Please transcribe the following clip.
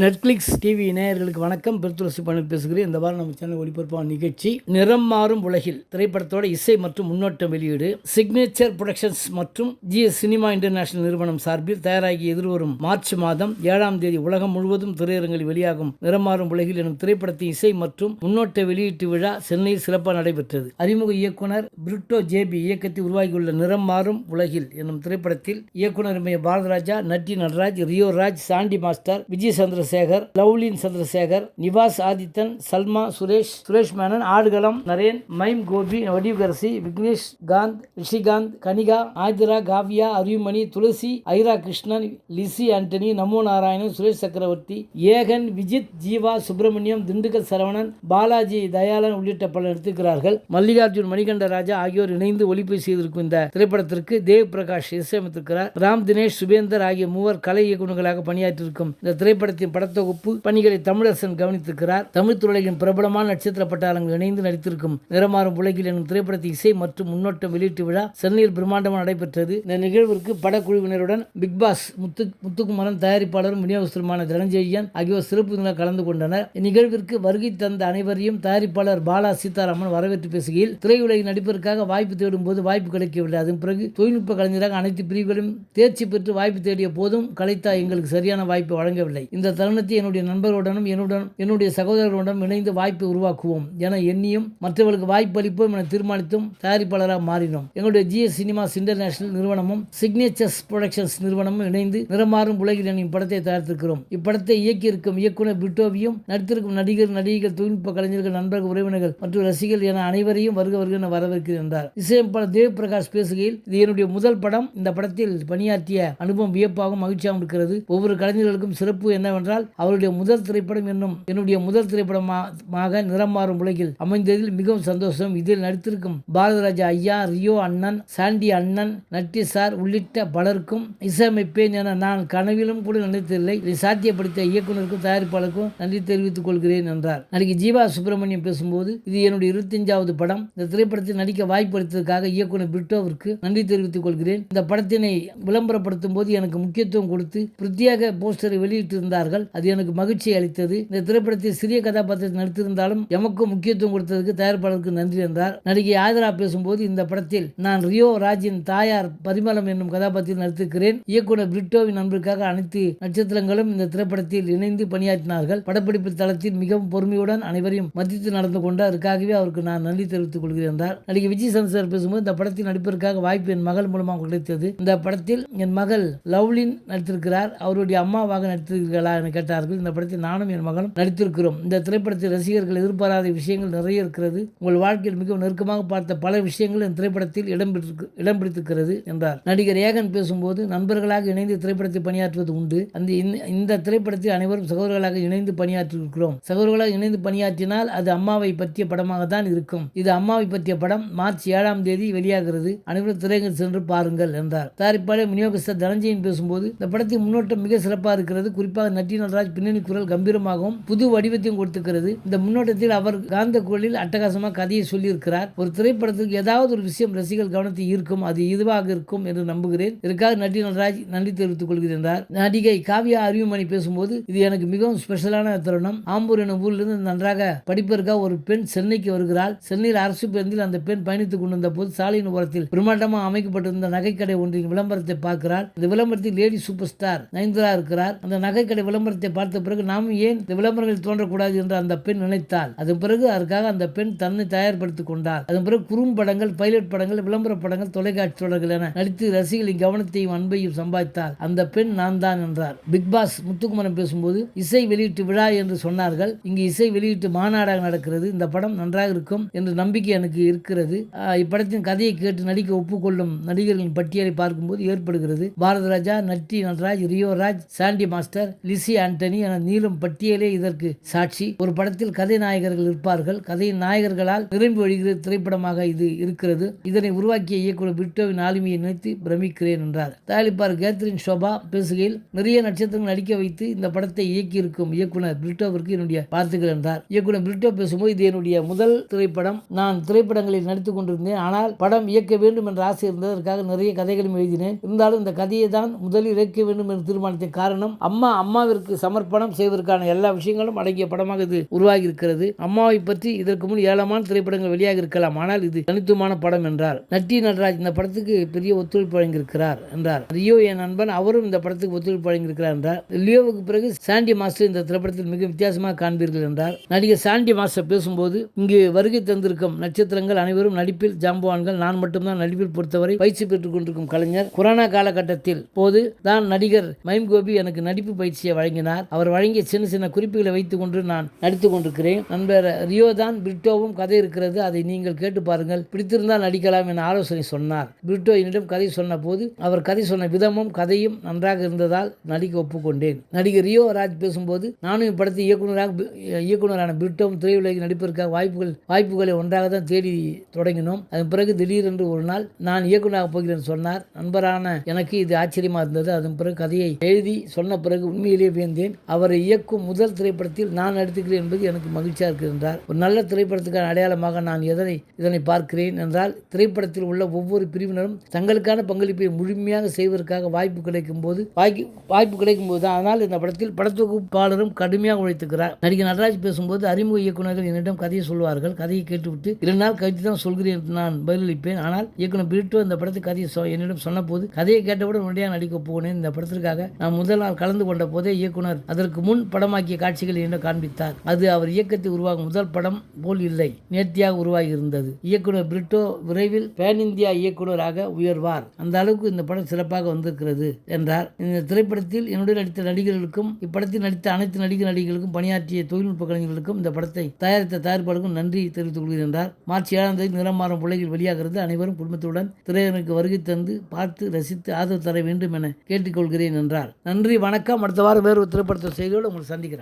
Netflix TV நேயர்களுக்கு வணக்கம். பெருத்துளசி பண்ணி பேசுகிறேன். இந்த வாரம் நம்ம சேனல் ஒளிபரப்பான நிகழ்ச்சி நிறம் மாறும் உலகில். திரைப்படத்தோட இசை மற்றும் முன்னோட்டம் வெளியீடு சிக்னேச்சர் புரொடக்ஷன்ஸ் மற்றும் ஜிஎஸ் சினிமா இன்டர்நேஷனல் நிறுவனம் சார்பில் தயாராகி எதிர்வரும் மார்ச் மாதம் ஏழாம் தேதி உலகம் முழுவதும் திரையரங்கில் வெளியாகும் நிறம் மாறும் உலகில் எனும் திரைப்படத்தின் இசை மற்றும் முன்னோட்ட வெளியீட்டு விழா சென்னையில் சிறப்பாக நடைபெற்றது. அறிமுக இயக்குனர் பிரிட்டோ ஜேபி இயக்கத்தில் உருவாகியுள்ள நிறம் மாறும் உலகில் எனும் திரைப்படத்தில் இயக்குனர் பாரதராஜா நட்டி நடராஜ் ரியோ ராஜ் சாண்டி மாஸ்டர் விஜய் சந்திரசேகர் லவ்லின் சந்திரசேகர் நிவாஸ் ஆதித்தன் சல்மா சுரேஷ் சுரேஷ் மேனன் ஆடுகளம் நரேன் மைம் கோபி வடிவகரசி விக்னேஷ் காந்த் ரிஷிகாந்த் கனிகா ஆதிரா காவ்யா அரியுமணி துளசி ஐரா கிருஷ்ணன் லிசி ஆண்டனி நமோ நாராயணன் சுரேஷ் சக்கரவர்த்தி ஏகன் விஜித் ஜீவா சுப்பிரமணியம் திண்டுக்கல் சரவணன் பாலாஜி தயாளன் உள்ளிட்ட பலர் எடுத்துக்கிறார்கள் மல்லிகார்ஜுன் மணிகண்ட ராஜா ஆகியோர் இணைந்து ஒளிப்பதிவு செய்திருக்கும் இந்த திரைப்படத்திற்கு தேவ் பிரகாஷ் இசையமைத்திருக்கிறார். ராம் தினேஷ் சுபேந்தர் ஆகிய மூவர் கலை இயக்குநர்களாக பணியாற்றியிருக்கும் இந்த திரைப்படத்தின் படத்தொகுப்பு பணிகளை தமிழரசன் கவனித்திருக்கிறார். தமிழ் துறையின் பிரபலமான நட்சத்திர பட்டாளங்கள் இணைந்து நடித்திருக்கும் நிறமாறும் உலகில் எனும் திரைப்படத்தின் இசை மற்றும் முன்னோட்டம் வெளியீட்டு விழா சென்னையில் பிரம்மாண்டமாக நடைபெற்றது. இந்த நிகழ்விற்கு படக்குழுவினருடன் பிக் பாஸ் முத்து முத்துக்குமரன் தயாரிப்பாளரும் விநியோகஸ்தருமான தனஞ்செழியன் ஆகியோர் சிறப்பு விருந்தினர் கலந்து கொண்டனர். இந்நிகழ்விற்கு வருகை தந்த அனைவரையும் தயாரிப்பாளர் பாலா சீதாராமன் வரவேற்று பேசுகையில் திரையுலகில் நடிப்பதற்காக வாய்ப்பு தேடும் போது வாய்ப்பு கிடைக்கவில்லை. அதன் பிறகு தொழில்நுட்ப கலைஞராக அனைத்து பிரிவுகளும் தேர்ச்சி பெற்று வாய்ப்பு தேடிய போதும் கலைத்தா எங்களுக்கு சரியான வாய்ப்பு வழங்கவில்லை. இந்த தருணத்தை என்னுடைய நண்பர்களுடனும் என்னுடன் என்னுடைய சகோதரர்களுடன் இணைந்து வாய்ப்பை உருவாக்குவோம் என எண்ணியும் மற்றவர்களுக்கு வாய்ப்பு அளிப்போம் என தீர்மானித்தும் தயாரிப்பாளராக மாறினோம். எங்களுடைய ஜிஎஸ் சினிமாஸ் இன்டர்நேஷனல் நிறுவனமும் சிக்னேச்சர்ஸ் ப்ரொடக்ஷன்ஸ் நிறுவனமும் இணைந்து நிறமாறும் உலகில் எனும் படத்தை தயாரித்திருக்கிறோம். இப்படத்தை இயக்கியிருக்கும் இயக்குனர் பிட்டோவியும் நடித்திருக்கும் நடிகர் நடிகைகள் தொழில்நுட்ப கலைஞர்கள் நண்பர்கள் உறவினர்கள் மற்றும் ரசிகர்கள் என அனைவரையும் வருக வருக என வரவேற்கிறேன் என்றார். இசையமைப்பாளர் தேவ் பிரகாஷ் பேசுகையில் இது என்னுடைய முதல் படம். இந்த படத்தில் பணியாற்றிய அனுபவம் வியப்பாகவும் மகிழ்ச்சியாகவும் இருக்கிறது. ஒவ்வொரு கலைஞர்களுக்கும் சிறப்பு என்னவென்றால் அவருடைய முதல் திரைப்படம் என்னும் என்னுடைய முதல் திரைப்படமாக நிறம் மாறும் உலகில் அமைந்ததில் மிகவும் சந்தோஷம். இதில் நடித்திருக்கும் பாரதராஜா ஐயா ரியோ அண்ணன் சாண்டி அண்ணன் நட்டி சார் உள்ளிட்ட பலருக்கும் இசையமைப்பேன் என நான் கனவிலும் கூட நினைத்ததில்லை. இதை சாத்தியப்படுத்த இயக்குனருக்கும் தயாரிப்பாளருக்கும் நன்றி தெரிவித்துக் கொள்கிறேன் என்றார். நடிகை ஜீவா சுப்பிரமணியம் பேசும்போது இது என்னுடைய இருபத்தஞ்சாவது படம். இந்த திரைப்படத்தில் நடிக்க வாய்ப்பு அளித்ததற்காக இயக்குனர் பிரிட்டோவிற்கு நன்றி தெரிவித்துக் கொள்கிறேன். இந்த படத்தினை விளம்பரப்படுத்தும் போது எனக்கு முக்கியத்துவம் கொடுத்து பிரத்யேக போஸ்டரை வெளியிட்டிருந்தார்கள். அது எனக்கு மகிழ்ச்சி அளித்தது. இந்த திரைப்படத்தில் சிறிய கதாபாத்திரத்தில் நடித்திருந்தாலும் எமக்கும் முக்கியத்துவம் கொடுத்ததற்கு தயாரிப்பாளருக்கு நன்றி என்றார். நடிகை ஆதரா பேசும்போது இந்த படத்தில் நான் ரியோ ராஜின் தாயார் பரிமளம் என்னும் கதாபாத்திரத்தில் நடித்திருக்கிறேன். இயக்குனர் பிரிட்டோவின் நண்பருக்காக அனைத்து நட்சத்திரங்களும் இந்த திரைப்படத்தில் இணைந்து பணியாற்றினார்கள். படப்பிடிப்பு தளத்தில் மிகவும் பொறுமையுடன் அனைவரையும் மதித்து நடந்து கொண்டு அதற்காகவே அவருக்கு நான் நன்றி தெரிவித்துக் கொள்கிறேன் என்றார். நடிகை விஜய் சந்தர் பேசும்போது இந்த படத்தில் நடிப்பதற்காக வாய்ப்பு என் மகள் மூலமாக கிடைத்தது. இந்த படத்தில் என் மகள் லவ்லின் நடித்திருக்கிறார். அவருடைய அம்மாவாக நடித்திருக்கிறீர்களா என கேட்டார்கள். இந்த படத்தில் நானும் என் மகனும் நடித்திருக்கிறோம். இந்த திரைப்படத்தில் ரசிகர்கள் எதிர்பாராத விஷயங்கள் நிறைய இருக்கிறது. உங்கள் வாழ்க்கையில் மிகவும் நெருக்கமாக பார்த்த பல விஷயங்கள் இந்த திரைப்படத்தில் இடம் இடம் பிடித்திருக்கிறது என்றார். நடிகர் ஏகன் பேசும்போது நண்பர்களாக இணைந்து திரைப்படத்தில் பணியாற்றுவது உண்டு. அந்த இந்த- திரைப்படத்தில் அனைவரும் சகோதரர்களாக இணைந்து பணியாற்றியிருக்கிறோம். சகோதரர்களாக இணைந்து பணியாற்றினால் அது அம்மாவை பற்றிய படமாக தான் இருக்கும். இது அம்மாவை பற்றிய படம் மார்ச் ஏழாம் தேதி வெளியாகிறது. அனைவரும் திரையரங்கில் சென்று பாருங்கள் என்றார். தயாரிப்பாளர் விநியோகஸ்தர் தனஞ்சயன் பேசும்போது இந்த படத்தின் முன்னோட்டம் மிக சிறப்பாக இருக்கிறது. குறிப்பாக நட்டின நடராஜ் பின்னணி குரல் கம்பீரமாகவும் புது வடிவத்தையும் கொடுத்திருக்கிறது. இந்த முன்னோட்டத்தில் அவர் காந்த குரலில் அட்டகாசமாக கதையை சொல்லியிருக்கிறார். ஒரு திரைப்படத்துக்கு ஏதாவது ஒரு விஷயம் ரசிகர்கள் கவனத்தை ஈர்க்கும் அது இதுவாக இருக்கும் என்று நம்புகிறேன். இதற்காக நடி நடராஜ் நன்றி தெரிவித்துக் கொள்கிறேன் என்றார். நடிகை காவியா அறிவுமணி பேசும்போது இது எனக்கு மிகவும் ஸ்பெஷலான தருணம். ஆம்பூர் எனும் ஊரிலிருந்து நன்றாக படிப்பதற்காக ஒரு பெண் சென்னைக்கு வருகிறாள். சென்னையில் அரசு பேருந்தில் அந்த பெண் பயணித்துக் கொண்டிருந்த போது சாலையின் ஓரத்தில் பிரம்மாண்டமாக அமைக்கப்பட்டிருந்த நகைக்கடை ஒன்றின் விளம்பரத்தை பார்க்கிறார் இந்த விளம்பரத்தில் லேடி சூப்பர் ஸ்டார் நயன்தாரா இருக்கிறார். அந்த நகைக்கடை விளம்பரத்தை பார்த்த பிறகு நாம் ஏன் இந்த விளம்பரங்கள் தோன்றக்கூடாது என்று அந்த பெண் நினைத்தாள். அதன் பிறகு அதற்காக அந்த பெண் தன்னை தயார்படுத்திக் கொண்டார் அதன் பிறகு குறும்படங்கள் பைலட் படங்கள் விளம்பர படங்கள் தொலைக்காட்சி தொடர்கள் என நடித்து ரசிகளின் கவனத்தையும் அன்பையும் சம்பாதித்தார் அந்த பெண் நான் தான் என்றார். பிக் பாஸ் முத்துக்குமரன் பேசும்போது இசை வெளியீட்டு விழா என்று சொன்னார்கள். இங்கு இசை வெளியீட்டு மாநாடாக நடக்கிறது. இந்த படம் நன்றாக இருக்கும் என்று நம்பிக்கை எனக்கு இருக்கிறது. இப்படத்தின் கதையை கேட்டு நடிக்க ஒப்புக்கொள்ளும் நடிகர்களின் பட்டியலை பார்க்கும்போது ஏற்படுகிறது. பாரதராஜா நட்டி நடராஜ் ரியோராஜ் சாண்டி மாஸ்டர் லிசி ஆண்டனி என நீளும் பட்டியலே இதற்கு சாட்சி. ஒரு படத்தில் கதை நாயகர்கள் இருப்பார்கள். கதையின் நாயகர்களால் நிரம்பி வழிகிற திரைப்படமாக இது இருக்கிறது. இதனை உருவாக்கிய இயக்குனர் பிரிட்டோவின் ஆளுமையை நினைத்து பிரமிக்கிறேன் என்றார். தயாரிப்பார் கேத்ரின் ஷோபா பேசுகையில் நிறைய நட்சத்திரங்கள் நடிக்க வைத்து இந்த படத்தை இயக்கியிருக்கும் இயக்குனர் பிரிட்டோவிற்கு என்னுடைய வாழ்த்துக்கள் என்றார். இயக்குனர் பிரிட்டோ பேசும்போது இது என்னுடைய முதல் திரைப்படம். நான் திரைப்படங்களில் நடித்துக் கொண்டிருந்தேன். ஆனால் படம் இயக்க வேண்டும் என்ற ஆசை இருந்ததற்காக நிறைய கதைகளும் எழுதினேன். இருந்தாலும் இந்த கதையை தான் முதலில் இயக்க வேண்டும் என்று தீர்மானத்தின் காரணம் அம்மா அம்மாவிற்கு லியோவிற்கு சமர்ப்பணம் செய்வதற்கான எல்லா விஷயங்களும் அடங்கிய படமாக இது உருவாகி இருக்கிறது அம்மாவை பற்றி இதற்கு முன் ஏழமான திரைப்படங்கள் வெளியாக இருக்கலாம். ஆனால் இது தனித்துவமான படம் என்றார். நட்டி நடராஜ் இந்த படத்துக்கு பெரிய ஒத்துழைப்பு வழங்கியிருக்கிறார் என்றார். ரியோ என் நண்பன் அவரும் இந்த படத்துக்கு ஒத்துழைப்பு வழங்கியிருக்கிறார் என்றார். லியோவுக்கு பிறகு சாண்டி மாஸ்டர் இந்த திரைப்படத்தில் மிக வித்தியாசமாக காண்பீர்கள் என்றார். நடிகர் சாண்டி மாஸ்டர் பேசும்போது இங்கு வருகை தந்திருக்கும் நட்சத்திரங்கள் அனைவரும் நடிப்பில் ஜாம்பவான்கள். நான் மட்டும்தான் நடிப்பில் பொறுத்தவரை பயிற்சி பெற்றுக் கொண்டிருக்கும் கலைஞர். கொரோனா காலகட்டத்தில் போது தான் நடிகர் மைம் கோபி எனக்கு நடிப்பு பயிற்சியை வழங்கினார். அவர் வழங்கிய சின்ன சின்ன குறிப்புகளை வைத்துக் கொண்டு நான் நடித்துக் கொண்டிருக்கிறேன் நண்பர் ரியோ தான் பிரிட்டோவும் கதை இருக்கிறது. அதை நீங்கள் கேட்டு பாருங்கள். பிடித்திருந்தால் நடிக்கலாம் என ஆலோசனை சொன்னார். பிரிட்டோ என்னிடம் கதை சொன்ன போது அவர் கதை சொன்ன விதமும் கதையும் நன்றாக இருந்ததால் நடிக்க ஒப்புக்கொண்டேன். நடிகர் ரியோ ராஜ் பேசும்போது நானும் இப்படத்தை இயக்குநராக இயக்குநரான இயக்குனரான பிரிட்டோவும் திரையுலகில் நடிப்பதற்காக வாய்ப்புகள் வாய்ப்புகளை ஒன்றாக தான் தேடி தொடங்கினோம். அதன் பிறகு திடீரென்று ஒரு நாள் நான் இயக்குனராக போகிறேன் சொன்னார். நண்பரான எனக்கு இது ஆச்சரியமாக இருந்தது. அதன் பிறகு கதையை எழுதி சொன்ன பிறகு உண்மையிலேயே வியந்தேன் அவரை இயக்கும் முதல் திரைப்படத்தில் நான் நடித்துக்கிறேன் என்பது எனக்கு மகிழ்ச்சியாக இருக்கின்றார் என்றார். ஒரு நல்ல திரைப்படத்துக்கான அடையாளமாக நான் எதனை இதனை பார்க்கிறேன் என்றால் திரைப்படத்தில் உள்ள ஒவ்வொரு பிரிவினரும் தங்களுக்கான பங்களிப்பை முழுமையாக செய்வதற்காக வாய்ப்பு கிடைக்கும் போது வாய்ப்பு வாய்ப்பு கிடைக்கும் போது தான். ஆனால் இந்த படத்தில் படத்தொகுப்பாளரும் கடுமையாக உழைத்துக்கிறார் நடிகர் நடராஜ் பேசும்போது அறிமுக இயக்குநர்கள் என்னிடம் கதையை சொல்வார்கள். கதையை கேட்டுவிட்டு இரண்டு நாள் கழித்து தான் சொல்கிறேன் என்று நான் பதிலளிப்பேன். ஆனால் இயக்குனர் பிரிட்டோ இந்த படத்துக்கு கதையை சொ- என்னிடம் சொன்னபோது கதையை கேட்டவுடன் உடனடியாக நடிக்க போனேன். இந்த படத்திற்காக நான் முதல் நாள் கலந்து கொண்ட போதே இயக்குனர். அதற்கு முன் படமாக்கிய காட்சிகள் என்று காண்பித்தார்? அது அவர் இயக்கத்தில் உருவாகும் முதல் படம் போல் இல்லை. நேர்த்தியாக உருவாகி இருந்தது இயக்குனர் பிரிட்டோ விரைவில் பேன் இந்தியா இயக்குனராக உயர்வார். அந்த அளவுக்கு இந்த படம் சிறப்பாக வந்திருக்கிறது என்றார். இந்த திரைப்படத்தில் என்னுடன் நடித்த நடிகர்களுக்கும் இப்படத்தில் நடித்த அனைத்து நடிகர் நடிகர்களுக்கும் பணியாற்றிய தொழில்நுட்ப கலைஞர்களுக்கும் இந்த படத்தை தயாரித்த தயாரிப்பாளருக்கும் நன்றி தெரிவித்துக் கொள்கிறேன் என்றார். மார்ச் ஏழாம் தேதி நிறம் மாறும் உலகில் வெளியாகிறது. அனைவரும் குடும்பத்துடன் திரையரங்குக்கு வருகை தந்து பார்த்து ரசித்து ஆதரவு தர வேண்டும் என கேட்டுக்கொள்கிறேன் என்றார். நன்றி வணக்கம். அடுத்த வாரம் வேறு ஒரு திருப்படத்தின் செய்தியோடு உங்களை சந்திக்கிறேன்.